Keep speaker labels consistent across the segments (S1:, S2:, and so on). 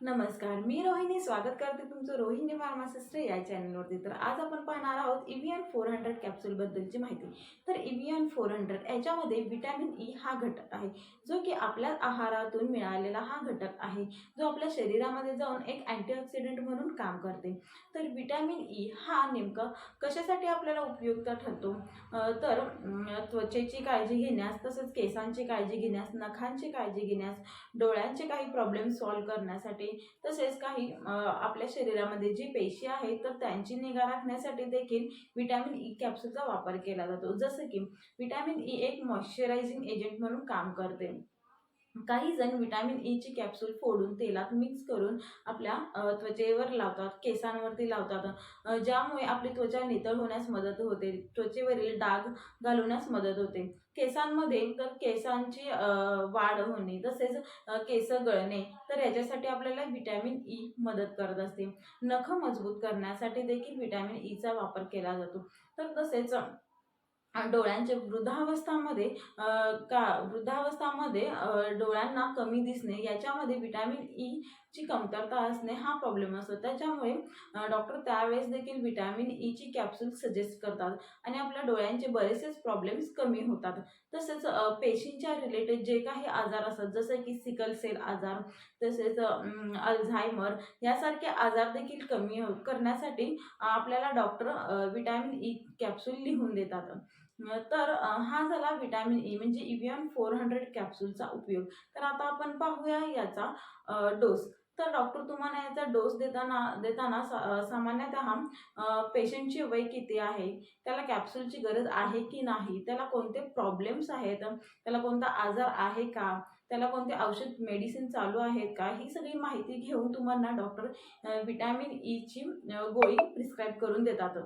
S1: नमस्कार मी रोहिणी. स्वागत करते तुमचं रोहिणी फार्मासिस्ट या चॅनलवरती. तर आज आपण पाहणार आहोत इव्हीएन फोर हंड्रेड कॅप्सूलबद्दलची माहिती. तर इव्हीएन फोर हंड्रेड याच्यामध्ये विटॅमिन ई e हा घटक आहे जो की आपल्या आहारातून मिळालेला हा घटक आहे जो आपल्या शरीरामध्ये जाऊन एक अँटीऑक्सिडंट म्हणून काम करते. तर विटॅमिन ई e हा नेमकं कशासाठी आपल्याला उपयुक्त ठरतो? तर त्वचेची काळजी घेण्यास तसंच केसांची काळजी घेण्यास नखांची काळजी घेण्यास डोळ्यांचे काही प्रॉब्लेम सॉल्व्ह करण्यासाठी तसेच काही आपल्या शरीरामध्ये जी पेशी आहेत तर त्यांची निगा राखण्यासाठी देखील व्हिटॅमिन ई कॅप्सूलचा वापर केला जातो. जसं की व्हिटॅमिन ई e एक मॉइश्चरायझिंग एजंट म्हणून काम करते. काही जण विटॅमिन ईची कॅप्सूल फोडून तेलात मिक्स करून आपल्या त्वचेवर लावतात केसांवरती लावतात. ज्यामुळे आपली त्वचा नितळ होण्यास मदत होते. त्वचेवरील डाग घालवण्यास मदत होते. केसांमध्ये तर केसांची वाढ होणे तसेच केस गळणे तर याच्यासाठी आपल्याला व्हिटॅमिन ई e मदत करत असते. नख मजबूत करण्यासाठी देखील व्हिटॅमिन ईचा e वापर केला जातो. तर तसेच डोळ्यांचे वृद्धावस्थामध्ये का वृद्धावस्थामध्ये डोळ्यांना कमी दिसणे याच्यामध्ये विटॅमिन ई e ची कमतरता असणे हा प्रॉब्लेम असतो. त्याच्यामुळे डॉक्टर त्यावेळेस देखील विटॅमिन ईची कॅप्सूल सजेस्ट करतात आणि आपल्या डोळ्यांचे बरेचसेच प्रॉब्लेम्स कमी होतात. तसेच पेशींच्या रिलेटेड जे काही आजार असतात जसं की सिकल सेल आजार तसेच अल्झायमर यासारखे आजार देखील कमी करण्यासाठी आपल्याला डॉक्टर विटॅमिन ई कॅप्सूल लिहून देतात. तर हा झाला विटॅमिन ई e म्हणजे इव्हीएम फोर हंड्रेड कॅप्सूलचा उपयोग. तर आता आपण पाहूया याचा डोस तर डॉक्टर तुम्हाला याचा डोस देताना देताना सा अ, सामान्यतः पेशंटचे वय किती आहे? त्याला कॅप्सूलची गरज आहे की नाही? त्याला कोणते प्रॉब्लेम्स आहेत? त्याला कोणता आजार आहे का? त्याला कोणते औषध मेडिसिन चालू आहेत का? ही सगळी माहिती घेऊन तुम्हाला डॉक्टर व्हिटॅमिन ईची गोळी प्रिस्क्राईब करून देतात.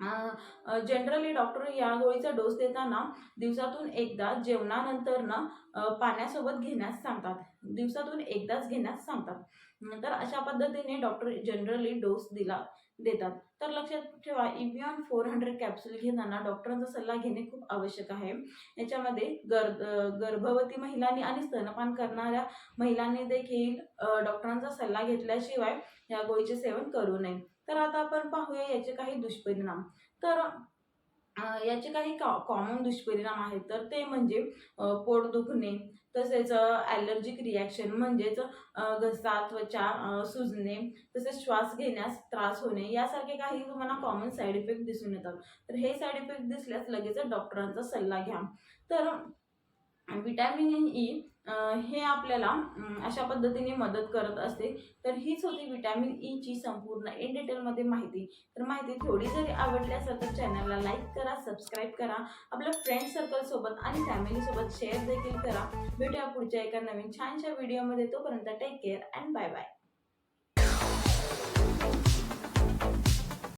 S1: जनरली डॉक्टर या गोळीचा डोस देताना दिवसातून एकदा जेवणानंतर ना पाण्यासोबत घेण्यास सांगतात. दिवसातून एकदाच घेण्यास सांगतात. तर अशा पद्धतीने डॉक्टर जनरली डोस दिला देतात. तर लक्षात ठेवा इव्हियॉन फोर हंड्रेड कॅप्सूल घेताना डॉक्टरांचा सल्ला घेणे खूप आवश्यक आहे. याच्यामध्ये गर्भ गर्भवती महिलांनी आणि स्तनपान करणाऱ्या महिलांनी देखील डॉक्टरांचा सल्ला घेतल्याशिवाय या गोळीचे सेवन करू नये. तर आता आपण पाहूया याचे काही दुष्परिणाम. तर याचे काही कॉ कॉमन दुष्परिणाम आहेत. तर ते म्हणजे पोट दुखणे तसेच ॲलर्जिक रिॲक्शन म्हणजेच घसा त्वचा सुजणे तसेच श्वास घेण्यास त्रास होणे यासारखे काही तुम्हाला कॉमन साईड इफेक्ट दिसून येतात. तर हे साईड इफेक्ट दिसल्यास लगेच डॉक्टरांचा सल्ला घ्या. तर विटॅमिन ई e, हे आपल्याला अशा पद्धतीने मदत करत असते. तर हीच होती विटॅमिन ईची e संपूर्ण इन डिटेलमध्ये माहिती. तर माहिती थोडी जरी आवडली असेल तर चॅनलला लाईक करा सबस्क्राईब करा. आपल्या फ्रेंड सर्कलसोबत आणि फॅमिलीसोबत शेअर देखील करा. भेटूया पुढच्या एका नवीन छानशा व्हिडिओमध्ये तोपर्यंत take care and bye bye